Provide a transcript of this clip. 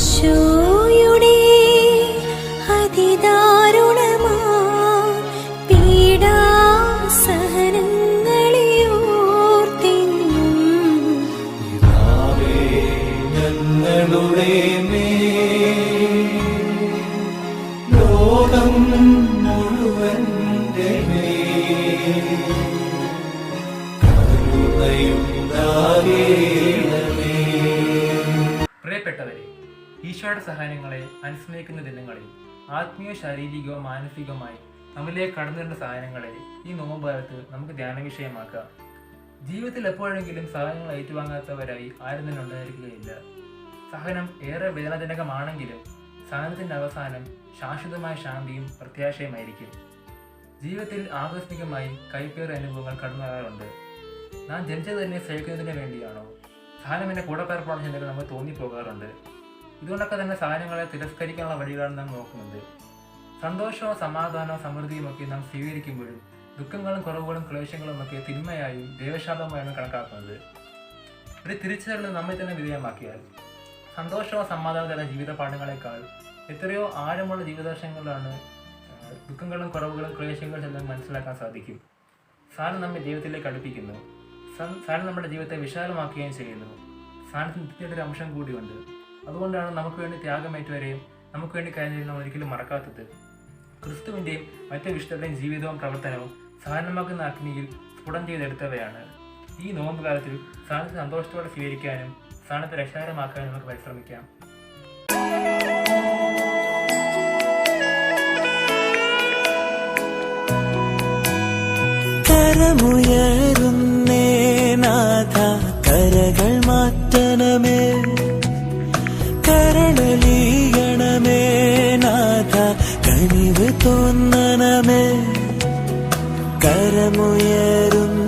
ഈശോയുടെ അതിദാരുണമാ പീഡാസഹനങ്ങളെ ഓർത്തിന്നും ഞങ്ങളുടെ ലോകം കരുണയുണ്ടാകേണമേ പ്രിയപ്പെട്ടവരെ ഈശോയുടെ സഹായങ്ങളെ അനുസ്മരിക്കുന്ന ദിനങ്ങളിൽ ആത്മീയ ശാരീരികവും മാനസികവുമായി നമ്മിലേക്ക് കടന്നിരുന്ന സഹായങ്ങളെ ഈ നോമ്പാലത്ത് നമുക്ക് ധ്യാന വിഷയമാക്കാം. ജീവിതത്തിൽ എപ്പോഴെങ്കിലും സഹായങ്ങൾ ഏറ്റുവാങ്ങാത്തവരായി ആരും തന്നെ ഉണ്ടായിരിക്കുകയില്ല. സഹനം ഏറെ വേദനാജനകമാണെങ്കിലും സഹനത്തിന്റെ അവസാനം ശാശ്വതമായ ശാന്തിയും പ്രത്യാശയുമായിരിക്കും. ജീവിതത്തിൽ ആകസ്മികമായി കൈപ്പേറിയ അനുഭവങ്ങൾ കടന്നു വരാറുണ്ട്. നാം ജനിച്ചത് തന്നെ സഹിക്കുന്നതിന് വേണ്ടിയാണോ? സഹനം എന്നെ കൂടപ്പിറപ്പാണ് ചിന്തകൾ നമുക്ക് തോന്നിപ്പോകാറുണ്ട്. ഇതുകൊണ്ടൊക്കെ തന്നെ സാധനങ്ങളെ തിരസ്കരിക്കാനുള്ള വഴികളാണ് നാം നോക്കുന്നത്. സന്തോഷവും സമാധാനവും സമൃദ്ധിയും ഒക്കെ നാം സ്വീകരിക്കുമ്പോഴും ദുഃഖങ്ങളും കുറവുകളും ക്ലേശങ്ങളും ഒക്കെ തിന്മയായും ദേവശാപമായാണ് കണക്കാക്കുന്നത്. ഒരു തിരിച്ചറിവ് നമ്മെ തന്നെ വിധേയമാക്കിയാൽ സന്തോഷവും സമാധാനവും തരുന്ന ജീവിത പാഠങ്ങളെക്കാൾ എത്രയോ ആഴമുള്ള ജീവിതദർശനങ്ങളാണ് ദുഃഖങ്ങളും കുറവുകളും ക്ലേശങ്ങളും എല്ലാം മനസ്സിലാക്കാൻ സാധിക്കും. സാധനം നമ്മെ ജീവിതത്തിലേക്ക് അടുപ്പിക്കുന്നു. സാധനം നമ്മുടെ ജീവിതത്തെ വിശാലമാക്കുകയും ചെയ്യുന്നു. സാധനത്തിന് ഒരു അംശം കൂടിയുണ്ട്. അതുകൊണ്ടാണ് നമുക്ക് വേണ്ടി ത്യാഗമേറ്റവരെയും നമുക്ക് വേണ്ടി കഴിഞ്ഞ നമ്മൾ ഒരിക്കലും മറക്കാത്തത്. ക്രിസ്തുവിന്റെയും മറ്റു വിശുദ്ധരുടെയും ജീവിതവും പ്രവർത്തനവും സഹനമാക്കുന്ന അഗ്നിയിൽ സ്ഫുടം ചെയ്തെടുത്തവയാണ്. ഈ നോമ്പ് കാലത്തിൽ സ്ഥാനത്ത് സന്തോഷത്തോടെ സ്വീകരിക്കാനും സ്ഥാനത്ത് രക്ഷാകരമാക്കാനും നമുക്ക് പരിശ്രമിക്കാം. കരണലീയണമേ നാഥ കനിവ് തോന്നണമേ. കരമുയരുന്നേ